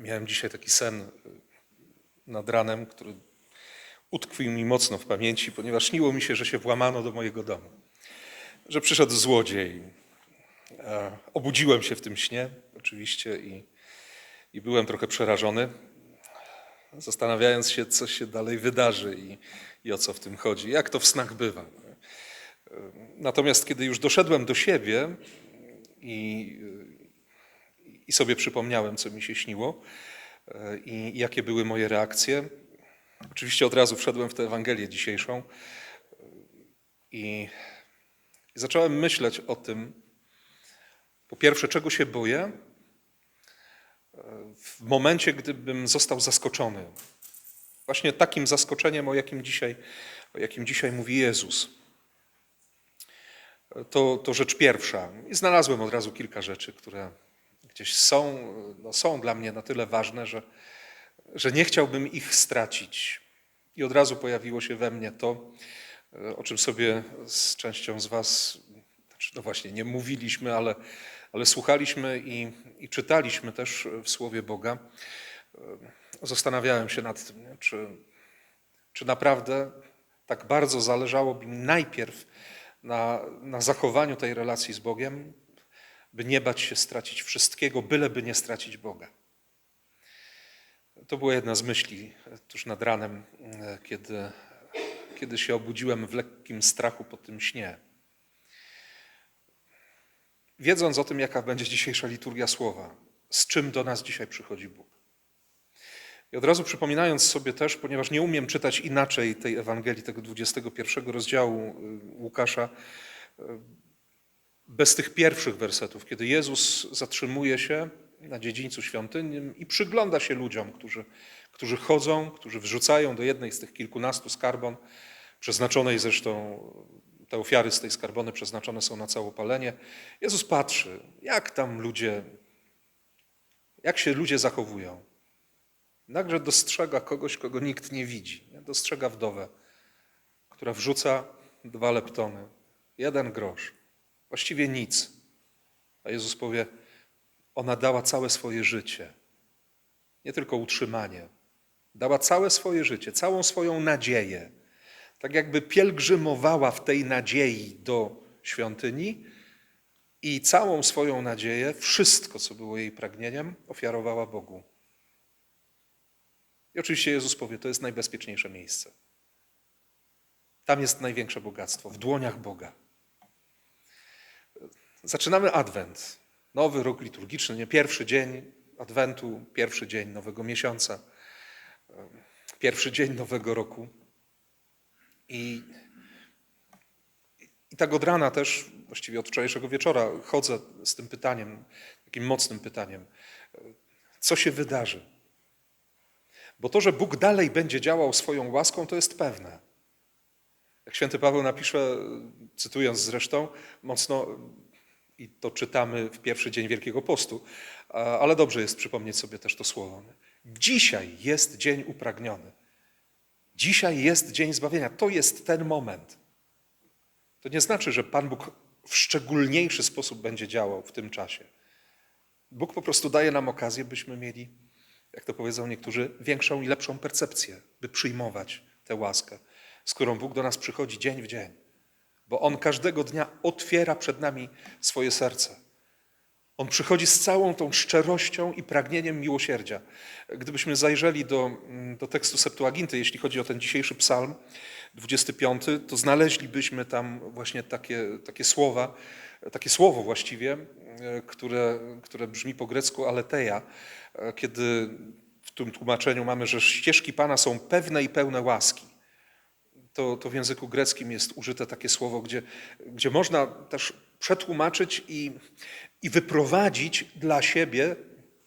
Miałem dzisiaj taki sen y, nad ranem, który utkwił mi mocno w pamięci, ponieważ śniło mi się, że się włamano do mojego domu. Że przyszedł złodziej. E, Obudziłem się w tym śnie, oczywiście, i, i byłem trochę przerażony, zastanawiając się, co się dalej wydarzy i, i o co w tym chodzi, jak to w snach bywa. E, Natomiast kiedy już doszedłem do siebie i, i sobie przypomniałem, co mi się śniło e, i jakie były moje reakcje, oczywiście od razu wszedłem w tę Ewangelię dzisiejszą e, i, zacząłem myśleć o tym, po pierwsze, czego się boję, e, w momencie, gdybym został zaskoczony. Właśnie takim zaskoczeniem, o jakim dzisiaj, o jakim dzisiaj mówi Jezus. To, to rzecz pierwsza. I znalazłem od razu kilka rzeczy, które gdzieś są, no są dla mnie na tyle ważne, że, że nie chciałbym ich stracić. I od razu pojawiło się we mnie to, o czym sobie z częścią z Was, znaczy no właśnie, nie mówiliśmy, ale, ale słuchaliśmy i, i czytaliśmy też w Słowie Boga. Zastanawiałem się nad tym, nie? Czy, czy naprawdę tak bardzo zależałoby mi najpierw na, na zachowaniu tej relacji z Bogiem, by nie bać się stracić wszystkiego, byleby nie stracić Boga. To była jedna z myśli tuż nad ranem, kiedy, kiedy się obudziłem w lekkim strachu po tym śnie. Wiedząc o tym, jaka będzie dzisiejsza liturgia słowa, z czym do nas dzisiaj przychodzi Bóg. I od razu przypominając sobie też, ponieważ nie umiem czytać inaczej tej Ewangelii, tego 21 rozdziału Łukasza, bez tych pierwszych wersetów, kiedy Jezus zatrzymuje się na dziedzińcu świątynnym i przygląda się ludziom, którzy, którzy chodzą, którzy wrzucają do jednej z tych kilkunastu skarbon, przeznaczonej zresztą, te ofiary z tej skarbony przeznaczone są na całopalenie. Jezus patrzy, jak tam ludzie, jak się ludzie zachowują. Nagle dostrzega kogoś, kogo nikt nie widzi. Dostrzega wdowę, która wrzuca dwa leptony, jeden grosz, właściwie nic. A Jezus powie, ona dała całe swoje życie, nie tylko utrzymanie, dała całe swoje życie, całą swoją nadzieję. Tak jakby pielgrzymowała w tej nadziei do świątyni i całą swoją nadzieję, wszystko, co było jej pragnieniem, ofiarowała Bogu. I oczywiście Jezus powie, to jest najbezpieczniejsze miejsce. Tam jest największe bogactwo, w dłoniach Boga. Zaczynamy Adwent, nowy rok liturgiczny, nie pierwszy dzień Adwentu, pierwszy dzień nowego miesiąca, pierwszy dzień nowego roku. I, I tak od rana też, właściwie od wczorajszego wieczora, chodzę z tym pytaniem, takim mocnym pytaniem, co się wydarzy? Bo to, że Bóg dalej będzie działał swoją łaską, to jest pewne. Jak święty Paweł napisze, cytując zresztą, mocno, i to czytamy w pierwszy dzień Wielkiego Postu, ale dobrze jest przypomnieć sobie też to słowo. Dzisiaj jest dzień upragniony. Dzisiaj jest dzień zbawienia. To jest ten moment. To nie znaczy, że Pan Bóg w szczególniejszy sposób będzie działał w tym czasie. Bóg po prostu daje nam okazję, byśmy mieli jak to powiedzą niektórzy, większą i lepszą percepcję, by przyjmować tę łaskę, z którą Bóg do nas przychodzi dzień w dzień. Bo On każdego dnia otwiera przed nami swoje serce. On przychodzi z całą tą szczerością i pragnieniem miłosierdzia. Gdybyśmy zajrzeli do, do tekstu Septuaginty, jeśli chodzi o ten dzisiejszy psalm, 25, to znaleźlibyśmy tam właśnie takie, takie słowa, takie słowo właściwie, które, które brzmi po grecku aleteja, kiedy w tym tłumaczeniu mamy, że ścieżki Pana są pewne i pełne łaski. To, to w języku greckim jest użyte takie słowo, gdzie, gdzie można też przetłumaczyć i, i wyprowadzić dla siebie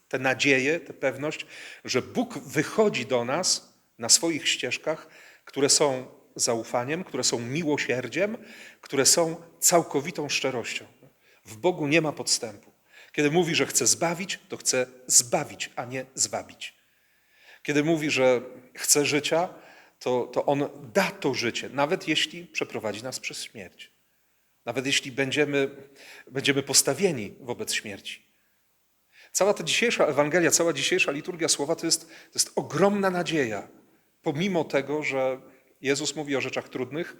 tę nadzieję, tę pewność, że Bóg wychodzi do nas na swoich ścieżkach, które są zaufaniem, które są miłosierdziem, które są całkowitą szczerością. W Bogu nie ma podstępu. Kiedy mówi, że chce zbawić, to chce zbawić, a nie zwabić. Kiedy mówi, że chce życia, to, to On da to życie, nawet jeśli przeprowadzi nas przez śmierć. Nawet jeśli będziemy, będziemy postawieni wobec śmierci. Cała ta dzisiejsza Ewangelia, cała dzisiejsza liturgia słowa to jest, to jest ogromna nadzieja, pomimo tego, że Jezus mówi o rzeczach trudnych,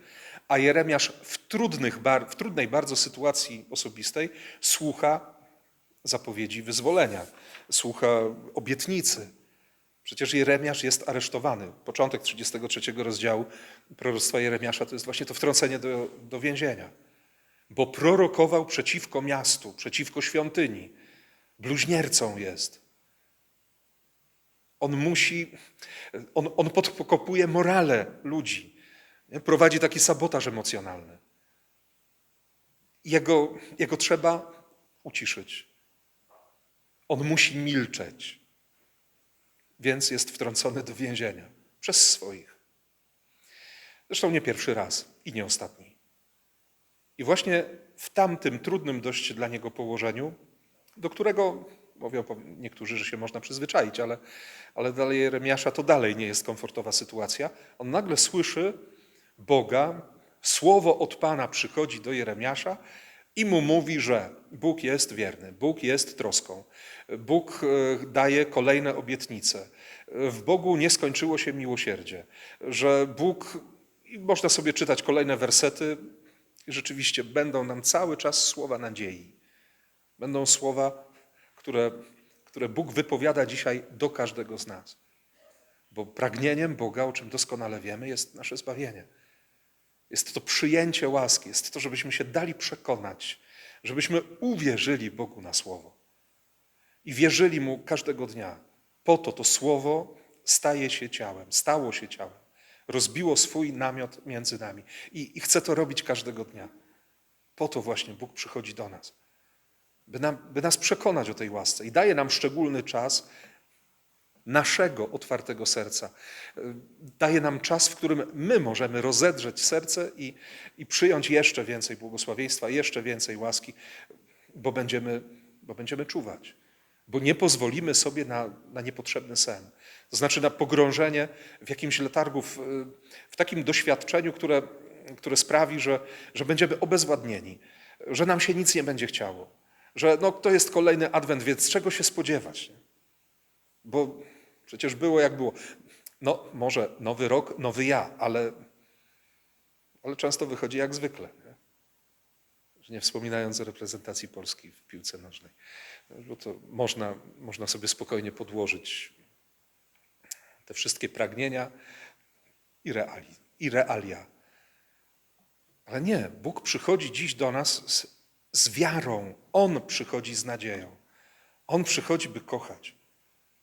a Jeremiasz w, trudnych, w trudnej bardzo sytuacji osobistej słucha zapowiedzi wyzwolenia, słucha obietnicy. Przecież Jeremiasz jest aresztowany. Początek 33 rozdziału proroctwa Jeremiasza to jest właśnie to wtrącenie do, do więzienia. Bo prorokował przeciwko miastu, przeciwko świątyni. Bluźniercą jest. On musi, on, on podkopuje morale ludzi. Prowadzi taki sabotaż emocjonalny. Jego, jego trzeba uciszyć. On musi milczeć, więc jest wtrącony do więzienia przez swoich. Zresztą nie pierwszy raz i nie ostatni. I właśnie w tamtym trudnym dość dla niego położeniu, do którego mówią niektórzy, że się można przyzwyczaić, ale, ale dla Jeremiasza to dalej nie jest komfortowa sytuacja, on nagle słyszy Boga, słowo od Pana przychodzi do Jeremiasza i mu mówi, że Bóg jest wierny, Bóg jest troską, Bóg e, daje kolejne obietnice, w Bogu nie skończyło się miłosierdzie, że Bóg, można sobie czytać kolejne wersety, rzeczywiście będą nam cały czas słowa nadziei. Będą słowa, które, które Bóg wypowiada dzisiaj do każdego z nas. Bo pragnieniem Boga, o czym doskonale wiemy, jest nasze zbawienie. Jest to przyjęcie łaski, jest to, żebyśmy się dali przekonać, żebyśmy uwierzyli Bogu na słowo i wierzyli Mu każdego dnia. Po to to słowo staje się ciałem, stało się ciałem, rozbiło swój namiot między nami i, i chce to robić każdego dnia. Po to właśnie Bóg przychodzi do nas, by, nam, by nas przekonać o tej łasce i daje nam szczególny czas naszego otwartego serca. Daje nam czas, w którym my możemy rozedrzeć serce i, i przyjąć jeszcze więcej błogosławieństwa, jeszcze więcej łaski, bo będziemy, bo będziemy czuwać. Bo nie pozwolimy sobie na, na niepotrzebny sen. To znaczy na pogrążenie w jakimś letargu, w, w takim doświadczeniu, które, które sprawi, że, że będziemy obezwładnieni, że nam się nic nie będzie chciało, że no, to jest kolejny adwent, więc czego się spodziewać? Nie? Bo przecież było jak było. No, może nowy rok, nowy ja, ale, ale często wychodzi jak zwykle. Nie? nie wspominając o reprezentacji Polski w piłce nożnej. Bo to można, można sobie spokojnie podłożyć te wszystkie pragnienia i, reali, i realia. Ale nie, Bóg przychodzi dziś do nas z, z wiarą. On przychodzi z nadzieją. On przychodzi, by kochać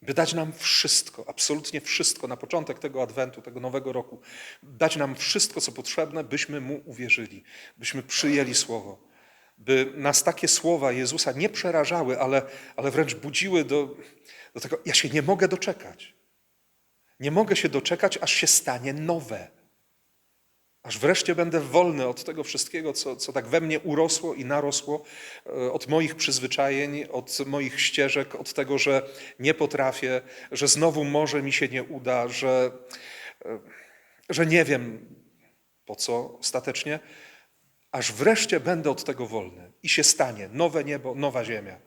by dać nam wszystko, absolutnie wszystko na początek tego adwentu, tego nowego roku, dać nam wszystko, co potrzebne, byśmy Mu uwierzyli, byśmy przyjęli Słowo, by nas takie słowa Jezusa nie przerażały, ale, ale wręcz budziły do, do tego, ja się nie mogę doczekać. Nie mogę się doczekać, aż się stanie nowe. Aż wreszcie będę wolny od tego wszystkiego, co, co tak we mnie urosło i narosło, e, od moich przyzwyczajeń, od moich ścieżek, od tego, że nie potrafię, że znowu może mi się nie uda, że, e, że nie wiem po co ostatecznie, aż wreszcie będę od tego wolny i się stanie nowe niebo, nowa ziemia.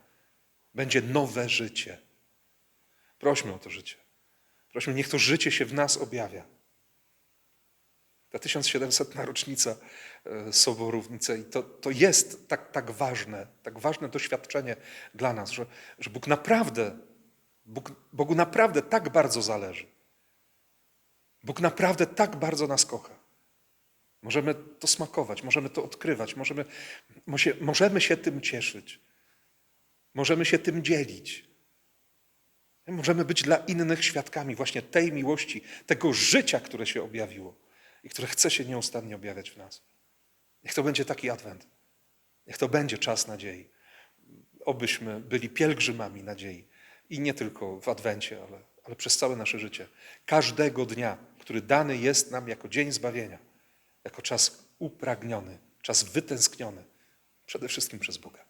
Będzie nowe życie. Prośmy o to życie. Prośmy, niech to życie się w nas objawia. Ta 1700. rocznica e, Soborów Nicei to, to jest tak, tak ważne, tak ważne doświadczenie dla nas, że, że Bóg naprawdę, Bóg, Bogu naprawdę tak bardzo zależy. Bóg naprawdę tak bardzo nas kocha. Możemy to smakować, możemy to odkrywać, możemy, możemy się tym cieszyć, możemy się tym dzielić. Możemy być dla innych świadkami właśnie tej miłości, tego życia, które się objawiło i które chce się nieustannie objawiać w nas. Niech to będzie taki adwent. Niech to będzie czas nadziei. Obyśmy byli pielgrzymami nadziei. I nie tylko w adwencie, ale, ale przez całe nasze życie. Każdego dnia, który dany jest nam jako dzień zbawienia, jako czas upragniony, czas wytęskniony, przede wszystkim przez Boga.